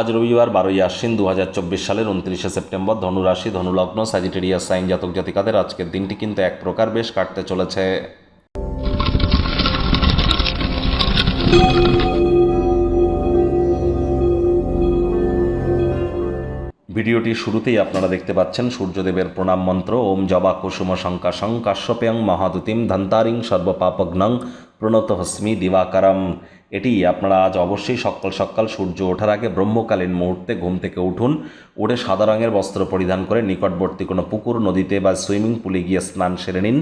আজ রবিবার বারোই আশ্বিন দু হাজার চব্বিশ সালের উনত্রিশে সেপ্টেম্বর ধনুরাশি, ধনুলগ্ন স্যাজিটেরিয়াস সাইন জাতক জাতিকাদের আজকের দিনটি কিন্তু এক প্রকার বেশ কাটতে চলেছে। ভিডিওটি শুরুতেই আপনারা দেখতে পাচ্ছেন সূর্যদেবের প্রণাম মন্ত্র, ওম জবা কুসুম শঙ্কাশং কাশ্যপেয়ং মহাদুতিম ধন্তারিং সর্বপাপগ্নং প্রণত হস্মি দিবাকারম। এটি আপনারা আজ অবশ্যই সকাল সকাল সূর্য ওঠার আগে ব্রহ্মকালীন মুহূর্তে ঘুম থেকে উঠুন উঠে সাদা রঙের বস্ত্র পরিধান করে নিকটবর্তী কোনো পুকুর, নদীতে বা সুইমিং পুলে গিয়ে স্নান সেরে নিন।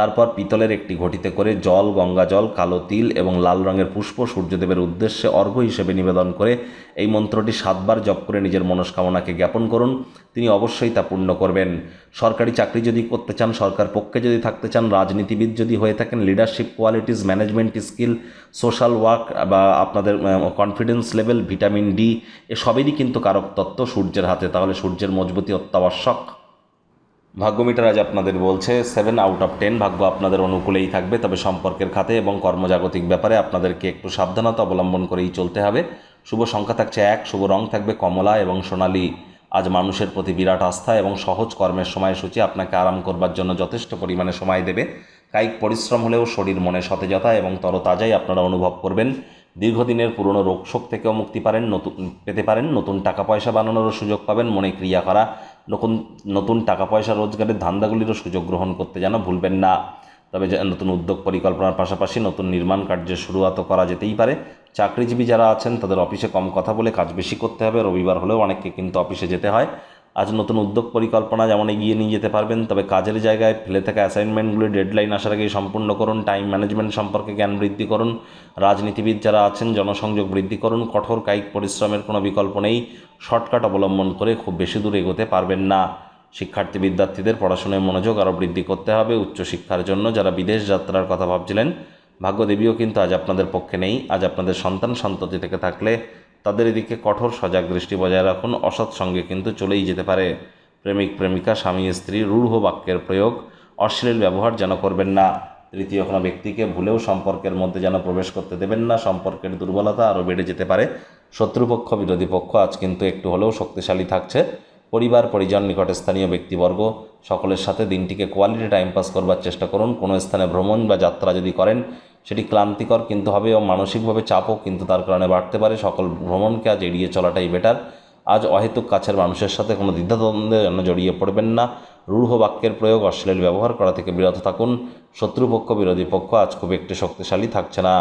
তারপর পিতলের একটি ঘটিতে করে জল, গঙ্গা জল, কালো তিল এবং লাল রঙের পুষ্প সূর্যদেবের উদ্দেশ্যে অর্ঘ্য হিসেবে নিবেদন করে এই মন্ত্রটি সাতবার জপ করে নিজের মনস্কামনাকে জ্ঞাপন করুন। তিনি অবশ্যই তা পূর্ণ করবেন। সরকারি চাকরি যদি করতে চান, সরকার পক্ষে যদি থাকতে চান, রাজনীতিবিদ যদি হয়ে থাকেন leadership qualities management skill social work বা আপনাদের কনফিডেন্স লেভেল ভিটামিন ডি এসবেরই কিন্তু কারক তত্ত্ব সূর্যের হাতে। তাহলে সূর্যের মজবুতি অত্যাবশ্যক। ভাগ্যমিটার আজ আপনাদের বলছে সেভেন আউট অফ টেন ভাগ্য আপনাদের অনুকূলেই থাকবে, তবে সম্পর্কের খাতে এবং কর্মজাগতিক ব্যাপারে আপনাদেরকে একটু সাবধানতা অবলম্বন করেই চলতে হবে। শুভ সংখ্যা থাকছে এক, শুভ রং থাকবে কমলা এবং সোনালী। আজ মানুষের প্রতি বিরাট আস্থা এবং সহজ কর্মের সময়সূচি আপনাকে আরাম করবার জন্য যথেষ্ট পরিমাণে সময় দেবে। কায়িক পরিশ্রম হলেও শরীর মনে সতেজতা এবং তরতাজাই আপনারা অনুভব করবেন। দীর্ঘদিনের পুরনো রোগশোক থেকেও মুক্তি পারেন, নতুন, পেতে পারেন, নতুন টাকা পয়সা বানানোরও সুযোগ পাবেন, মনে ক্রিয়া করা, নতুন নতুন টাকা পয়সা রোজগারের ধান্দাগুলিরও সুযোগ গ্রহণ করতে যেন ভুলবেন না। তবে নতুন উদ্যোগ পরিকল্পনার পাশাপাশি নতুন নির্মাণ কার্যের শুরুয়াতও করা যেতেই পারে। চাকরিজীবী যারা আছেন, তাদের অফিসে কম কথা বলে কাজ বেশি করতে হবে। রবিবার হলেও অনেককে কিন্তু অফিসে যেতে হয়। আজ নতুন উদ্যোগ পরিকল্পনা যেমন এগিয়ে নিয়ে যেতে পারবেন, তবে কাজের জায়গায় ফেলে থাকা অ্যাসাইনমেন্টগুলি ডেডলাইন আসার আগেই সম্পূর্ণ করুন টাইম ম্যানেজমেন্ট সম্পর্কে জ্ঞান বৃদ্ধি করুন। রাজনীতিবিদ যারা আছেন, জনসংযোগ বৃদ্ধি করুন, কঠোর কায়িক পরিশ্রমের কোনো বিকল্প নেই। শর্টকাট অবলম্বন করে খুব বেশি দূর এগোতে পারবেন না। শিক্ষার্থী বিদ্যার্থীদের পড়াশোনায় মনোযোগ আরও বৃদ্ধি করতে হবে উচ্চশিক্ষার জন্য। যারা বিদেশ যাত্রার কথা ভাবছিলেন, ভাগ্যদেবীও কিন্তু আজ আপনাদের পক্ষে নেই। আজ আপনাদের সন্তান সন্ততি থেকে থাকলে তাদের এদিকে কঠোর সজাগ দৃষ্টি বজায় রাখুন। অসৎ সঙ্গে কিন্তু চলেই যেতে পারে। প্রেমিক, প্রেমিকা, স্বামী, স্ত্রী, রূঢ় বাক্যের প্রয়োগ, অশ্লীল ব্যবহার যেন করবেন না। তৃতীয় কোনো ব্যক্তিকে ভুলেও সম্পর্কের মধ্যে যেন প্রবেশ করতে দেবেন না। সম্পর্কের দুর্বলতা আরও বেড়ে যেতে পারে। শত্রুপক্ষ, বিরোধী পক্ষ আজ কিন্তু একটু হলেও শক্তিশালী থাকছে। পরিবার, পরিজন, নিকটে স্থানীয় ব্যক্তিবর্গ, সকলের সাথে দিনটিকে কোয়ালিটি টাইম পাস করবার চেষ্টা করুন। কোনো স্থানে ভ্রমণ বা যাত্রা যদি করেন সেটি ক্লান্তিকর কিন্তু হবে এবং মানসিকভাবে চাপও কিন্তু তার কারণে বাড়তে পারে। সকল ভ্রমণকে আজ এড়িয়ে চলাটাই বেটার আজ অহেতুক কাছের মানুষের সাথে কোনো দ্বিধাদ্বন্দ্বে যেন জড়িয়ে পড়বেন না। রূঢ় বাক্যের প্রয়োগ অশ্লীল ব্যবহার করা থেকে বিরত থাকুন। শত্রুপক্ষ, বিরোধী পক্ষ আজ খুব একটি শক্তিশালী থাকছে না।